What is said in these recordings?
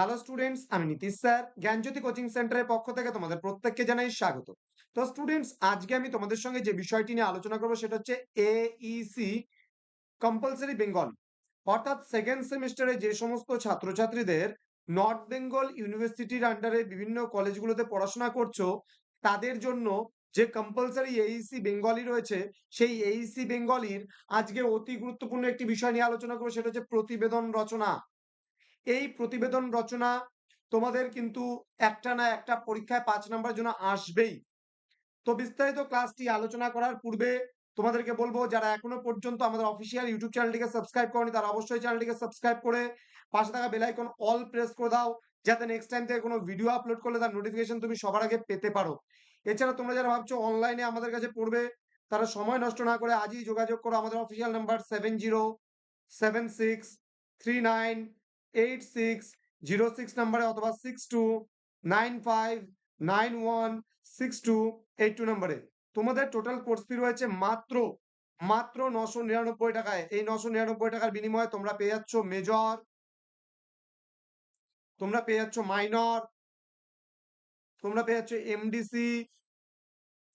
Hello students আমি Nitish sir, জ্ঞানজ্যোতি coaching সেন্টারের পক্ষ থেকে তোমাদের প্রত্যেককে জানাই স্বাগত। তো স্টুডেন্টস আজকে আমি তোমাদের সঙ্গে যে বিষয়টি নিয়ে আলোচনা করব সেটা হচ্ছে এইসি কম্পালসারি বেঙ্গল অর্থাৎ সেকেন্ড সেমিস্টারে যে সমস্ত ছাত্রছাত্রীদের নর্থ বেঙ্গল ইউনিভার্সিটির আন্ডারে বিভিন্ন কলেজগুলোতে পড়াশোনা করছ, তাদের জন্য যে কম্পালসারি এইসি বেঙ্গলি রয়েছে, সেই এইসি বেঙ্গলির আজকে অতি গুরুত্বপূর্ণ একটি বিষয় নিয়ে আলোচনা করব, সেটা হচ্ছে প্রতিবেদন রচনা। এই প্রতিবেদন রচনা তোমাদের কিন্তু একটা না একটা পরীক্ষায় পাঁচ নাম্বার জন্য আসবেই। তো বিস্তারিত ক্লাসটি আলোচনা করার পূর্বে তোমাদেরকে বলব, যারা এখনও পর্যন্ত আমাদের অফিসিয়াল ইউটিউব চ্যানেলটিকে সাবস্ক্রাইব করনি, তারা অবশ্যই চ্যানেলটিকে সাবস্ক্রাইব করে পাশে থাকা বেল আইকন অল প্রেস করে দাও, যাতে নেক্সট টাইম থেকে কোনো ভিডিও আপলোড করলে তার নোটিফিকেশন তুমি সবার আগে পেতে পারো। এছাড়া তোমরা যারা ভাবছ অনলাইনে আমাদের কাছে পড়বে, তারা সময় নষ্ট না করে আজই যোগাযোগ করো আমাদের official number seven zero seven six three nine eight six zero six নাম্বারে অথবা six two nine five nine one six two eight two নাম্বারে তোমাদের টোটাল কোর্স ফি রয়েছে মাত্র মাত্র নশো নিরানব্বই টাকায়। এই নশো নিরানব্বই টাকার বিনিময়ে তোমরা পেয়ে যাচ্ছ মেজর তোমরা পেয়ে যাচ্ছ মাইনর তোমরা পেয়ে যাচ্ছ এমডিসি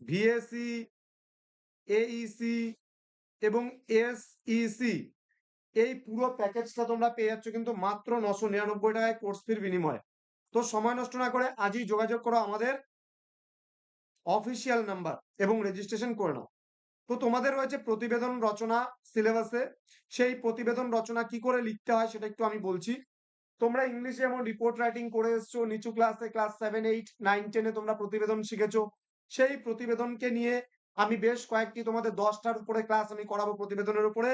ভিএসি এইসি এবং এসইসি এই পুরো প্যাকেজটা তোমরা পেয়ে যাচ্ছ কিন্তু মাত্র নশো নিরানব্বই টাকায় কোর্স ফির বিনিময়ে। তো সময় নষ্ট না করে আজই যোগাযোগ করো আমাদের অফিসিয়াল নাম্বার এবং রেজিস্ট্রেশন করে নাও। তো তোমাদের রয়েছে প্রতিবেদন রচনা সিলেবাসে সেই প্রতিবেদন রচনা কি করে লিখতে হয় সেটা একটু আমি বলছি। তোমরা ইংলিশে যেমন রিপোর্ট রাইটিং করে এসছো, নিচু ক্লাসে ক্লাস সেভেন এইট নাইন টেনে তোমরা প্রতিবেদন শিখেছো। সেই প্রতিবেদনকে নিয়ে আমি বেশ কয়েকটি তোমাদের দশটার উপরে ক্লাস আমি করাবো প্রতিবেদনের উপরে।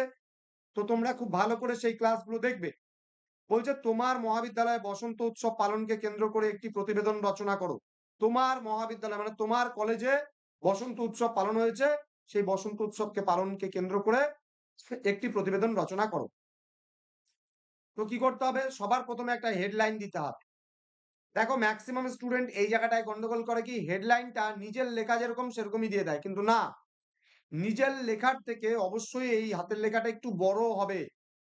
তো তোমরা খুব ভালো করে সেই ক্লাসগুলো দেখবে। বলছে, তোমার মহাবিদ্যালয়ে বসন্ত উৎসব পালনকে কেন্দ্র করে একটি প্রতিবেদন রচনা করো। তোমার মহাবিদ্যালয় মানে তোমার কলেজে বসন্ত উৎসব পালন হয়েছে, সেই বসন্ত উৎসবকে পালনকে কেন্দ্র করে একটি প্রতিবেদন রচনা করো। তো কি করতে হবে? সবার প্রথমে একটা হেডলাইন দিতে হবে। দেখো ম্যাক্সিমাম স্টুডেন্ট এই জায়গাটায় গন্ডগোল করে কি? হেডলাইনটা নিজের লেখা যেরকম, সেরকমই দিয়ে দেয়। কিন্তু না নিজের লেখার থেকে অবশ্যই এই হাতের লেখাটা একটু বড় হবে।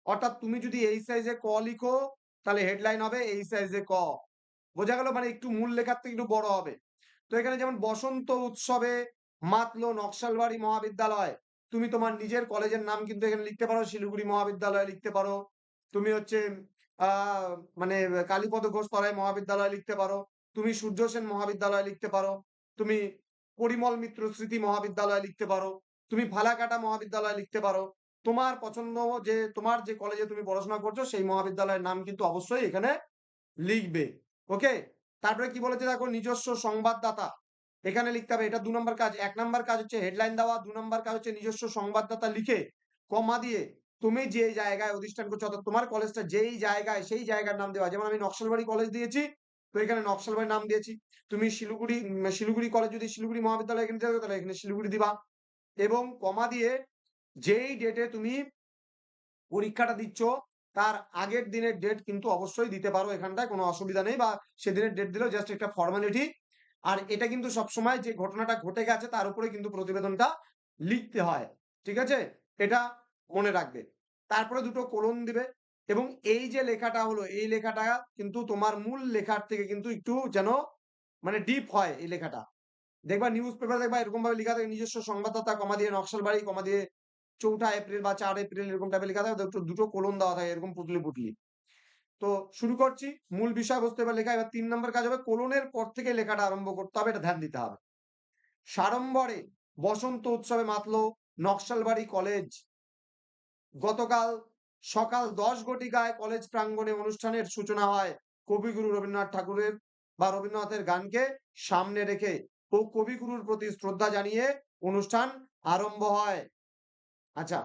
অর্থাৎ তুমি যদি এই সাইজে ক লিখো, তাহলে হেডলাইন হবে এই সাইজে ক। বোঝা গেল? মানে একটু মূল লেখার থেকে একটু বড় হবে। তো এখানে যেমন বসন্ত উৎসবে মাতলো নকশালবাড়ি মহাবিদ্যালয়, তুমি তোমার নিজের কলেজের নাম কিন্তু এখানে লিখতে পারো, শিলিগুড়ি মহাবিদ্যালয় লিখতে পারো। তুমি হচ্ছে মানে কালীপদ ঘোষ তরাই মহাবিদ্যালয় লিখতে পারো। তুমি সূর্য সেন মহাবিদ্যালয় লিখতে পারো। তুমি পরিমল মিত্র স্মৃতি মহাবিদ্যালয় লিখতে পারো। তুমি ফালাকাটা মহাবিদ্যালয় লিখতে পারো। তোমার পছন্দ যে, তোমার যে কলেজে তুমি পড়াশোনা করছ, সেই মহাবিদ্যালয়ের নাম কিন্তু অবশ্যই এখানে লিখবে। ওকে? তারপরে কি বলেছে দেখো? নিজস্ব সংবাদদাতা। এখানে লিখতে হবে, এটা দু নম্বর কাজ। এক নম্বর কাজ হচ্ছে হেডলাইন দেওয়া, দু নম্বর কাজ হচ্ছে নিজস্ব সংবাদদাতা লিখে, কমা দিয়ে তুমি যে জায়গায় অধিষ্ঠান করছ, অর্থাৎ তোমার কলেজটা যেই জায়গায়, সেই জায়গার নাম দেওয়া। যেমন আমি নকশালবাড়ি কলেজ দিয়েছি, তো এখানে নকশালবাড়ি নাম দিয়েছি। তুমি শিলিগুড়ি শিলিগুড়ি কলেজ যদি শিলিগুড়ি মহাবিদ্যালয় এখানে তাহলে এখানে শিলিগুড়ি দিবা। এবং কমা দিয়ে যেই ডেটে তুমি পরীক্ষাটা দিচ্ছ, তার আগের দিনের ডেট কিন্তু অবশ্যই দিতে পারো এখানটায়, কোনো অসুবিধা নেই বা সেদিনের ডেট দিলেও জাস্ট একটা ফর্মালিটি আর এটা কিন্তু সবসময় যে ঘটনাটা ঘটে গেছে, তার উপরে কিন্তু প্রতিবেদনটা লিখতে হয়, ঠিক আছে? এটা মনে রাখবে। তারপরে দুটো কোলন দিবে এবং এই যে লেখাটা হলো, এই লেখাটা কিন্তু তোমার মূল লেখার থেকে কিন্তু একটু যেন মানে ডিপ হয় এই লেখাটা। দেখবা নিউজ পেপার দেখবা এরকম ভাবে লেখা থাকে, নিজস্ব সংবাদদাতা, কমা দিয়ে নকশালবাড়ি কমা দিয়ে চৌঠা এপ্রিল বা চার এপ্রিল এরকম টাইপের লেখা থাকে দুটো কোলন দেওয়া থাকে, এরকম পুটলি পুটলি তো শুরু করছি, মূল বিষয়বস্তু এবার লেখা, এবার তিন নম্বর কাজ হবে কোলনের পর থেকে লেখাটা আরম্ভ করতে হবে, এটা ধ্যান দিতে হবে। সাড়ম্বরে বসন্ত উৎসবে মাতলো নকশালবাড়ি কলেজ গতকাল সকাল দশ ঘটিকায় কলেজ প্রাঙ্গণে অনুষ্ঠানের সূচনা হয় কবিগুরু রবীন্দ্রনাথ ঠাকুরের বা রবীন্দ্রনাথের গানকে সামনে রেখে ও কবিগুরুর প্রতি শ্রদ্ধা জানিয়ে অনুষ্ঠান আরম্ভ হয়। আচ্ছা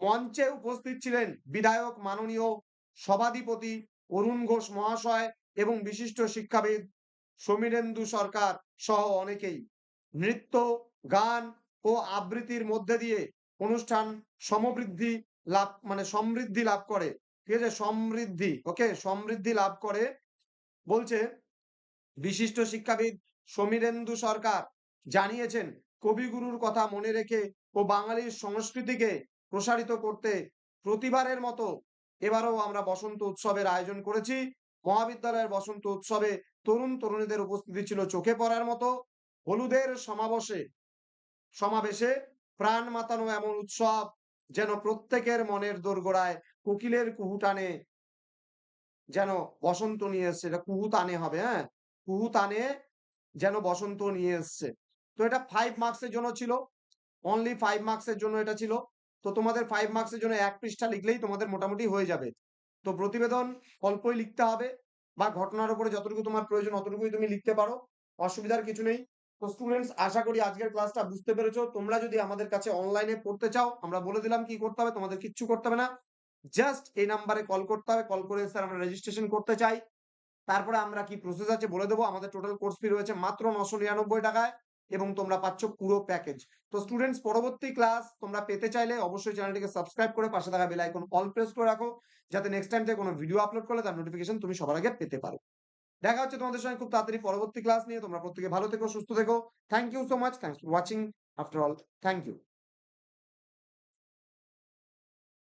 মঞ্চে উপস্থিত ছিলেন বিধায়ক মাননীয় সভাধিপতি অরুণ ঘোষ মহাশয় এবং বিশিষ্ট শিক্ষাবিদ সমীরেন্দু সরকার সহ অনেকেই। নৃত্য, গান ও আবৃত্তির মধ্যে দিয়ে অনুষ্ঠান সমবৃদ্ধি লাভ মানে সমৃদ্ধি লাভ করে। ঠিক আছে? সমৃদ্ধি, ওকে? সমৃদ্ধি লাভ করে। বলছে, বিশিষ্ট শিক্ষাবিদ সমীরেন্দু সরকার জানিয়েছেন, কবিগুরুর কথা মনে রেখে ও বাঙালির সংস্কৃতিকে প্রসারিত করতে প্রতিবারের মতো এবারও আমরা বসন্ত উৎসবের আয়োজন করেছি। মহাবিদ্যালয়ের বসন্ত উৎসবে তরুণ তরুণীদের উপস্থিতি ছিল চোখে পড়ার মতো। হলুদের সমাবেশে সমাবেশে প্রাণ মাতানো এমন উৎসব যেন প্রত্যেকের মনের দোরগোড়ায় কোকিলের কুহু টানে যেন বসন্ত নিয়ে এসছে এটা কুহু তানে হবে হ্যাঁ? কুহু তানে যেন বসন্ত নিয়ে এসছে। তো এটা ফাইভ মার্কসের জন্য ছিল। অনলি ফাইভ মার্কসের জন্য এটা ছিল। তো তোমাদের ফাইভ মার্কসের জন্য এক পৃষ্ঠা লিখলেই তোমাদের মোটামুটি হয়ে যাবে। তো প্রতিবেদন অল্পই লিখতে হবে বা ঘটনার উপরে যতটুকু তোমার প্রয়োজন অতটুকুই তুমি লিখতে পারো। অসুবিধার কিছু নেই। তো স্টুডেন্টস আশা করি আজকের ক্লাসটা বুঝতে পেরেছ। তোমরা যদি আমাদের কাছে অনলাইনে পড়তে চাও, আমরা বলে দিলাম কি করতে হবে, তোমাদের কিচ্ছু করতে হবে না। জাস্ট এই নাম্বারে কল করতে হবে। কল করে স্যার আমরা রেজিস্ট্রেশন করতে চাই। তারপরে আমরা কি প্রসেস আছে বলে দেবো? আমাদের টোটাল কোর্স ফি রয়েছে মাত্র নশো নিরানব্বই টাকায় এবং তোমরা পাচ্ছ পুরো প্যাকেজ তো স্টুডেন্টস পরবর্তী ক্লাস তোমরা পেতে চাইলে অবশ্যই চ্যানেলটিকে সাবস্ক্রাইব করে পাশে থাকা বেল আইকন অল প্রেস করে রাখো, যাতে নেক্সট টাইম থেকে কোনো ভিডিও আপলোড করলে তার নোটিফিকেশন তুমি সবার আগে পেতে পারো। দেখা হচ্ছে তোমাদের সঙ্গে খুব তাড়াতাড়ি পরবর্তী ক্লাস নিয়ে। তোমরা প্রত্যেকে ভালো থেকো, সুস্থ থেকো। Thank you so much thanks for watching after all thank you